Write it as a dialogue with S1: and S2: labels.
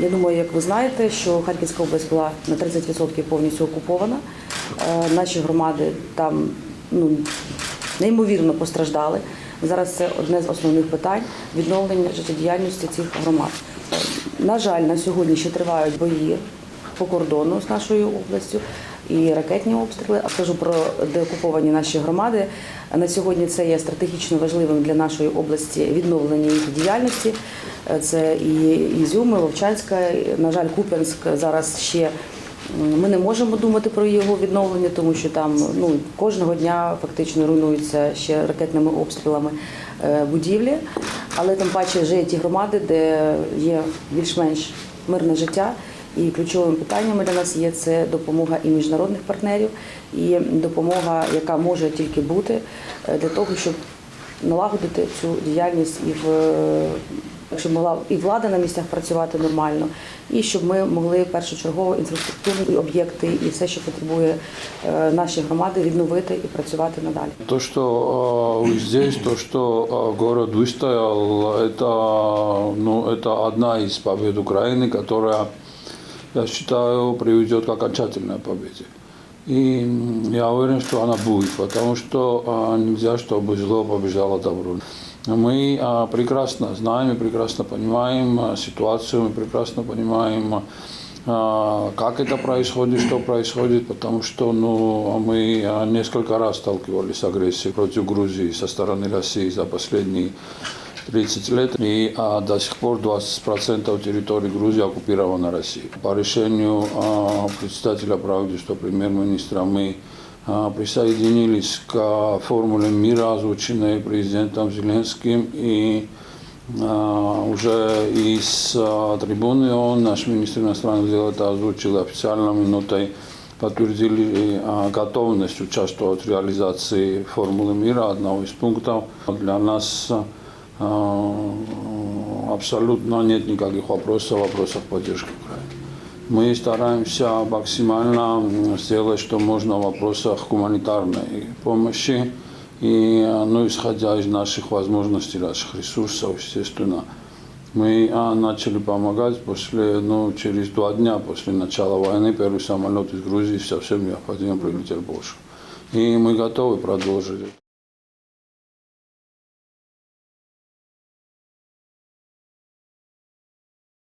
S1: Я думаю, як ви знаєте, що Харківська область була на 30% повністю окупована. Е, Наші громади там ну, неймовірно постраждали. Зараз це одне з основних питань відновлення життєдіяльності цих громад. Е, На жаль, на сьогодні ще тривають бої по кордону з нашою областю і ракетні обстріли. А скажу про деокуповані наші громади. На сьогодні це є стратегічно важливим для нашої області відновлення їх діяльності. Е, Це і Ізюм, і Вовчанська, на жаль, Куп'янськ зараз ще. Ми не можемо думати про його відновлення, тому що там ну кожного дня фактично руйнуються ще ракетними обстрілами е, будівлі. Але тим паче вже є ті громади, де є більш-менш мирне життя. І ключовими питаннями для нас є це допомога і міжнародних партнерів, і допомога, яка може тільки бути е, для того, щоб налагодити цю діяльність і в щоб могла і влада на місцях працювати нормально, і щоб ми могли першочергово інфраструктурні об'єкти і все, що потребує е, наші громади, відновити і працювати надалі.
S2: То, что э, здесь, то, что э, город выстоял, это, ну, это одна из побед Украины, которая, я считаю, приведет к окончательной победе. И м, я уверен, что она будет, потому что э, нельзя, чтобы зло побеждало добро. Мы э, прекрасно знаем и прекрасно понимаем э, ситуацию, мы прекрасно понимаем, а, как это происходит, что происходит, потому что ну, мы а, несколько раз сталкивались с агрессией против Грузии со стороны России за последние 30 лет, и а, до сих пор 20% территории Грузии оккупирована Россией. По решению а, председателя правительства, премьер-министра, мы а, присоединились к формуле мира, озвученной президентом Зеленским, и а, уже из а, трибуны он, наш министр иностранных дел, это озвучил официальной минутой, подтвердили а, готовность участвовать в реализации формулы мира, одного из пунктов. Для нас а, абсолютно нет никаких вопросов, вопросов поддержки Украины. Мы стараемся максимально м, сделать, что можно в вопросах гуманитарной помощи. И, а, ну, исходя из наших возможностей, наших ресурсов, естественно, мы а, начали помогать после, ну, через два дня после начала войны. Первый самолет из Грузии со всем необходимым прилетел в Польшу. И мы готовы продолжить.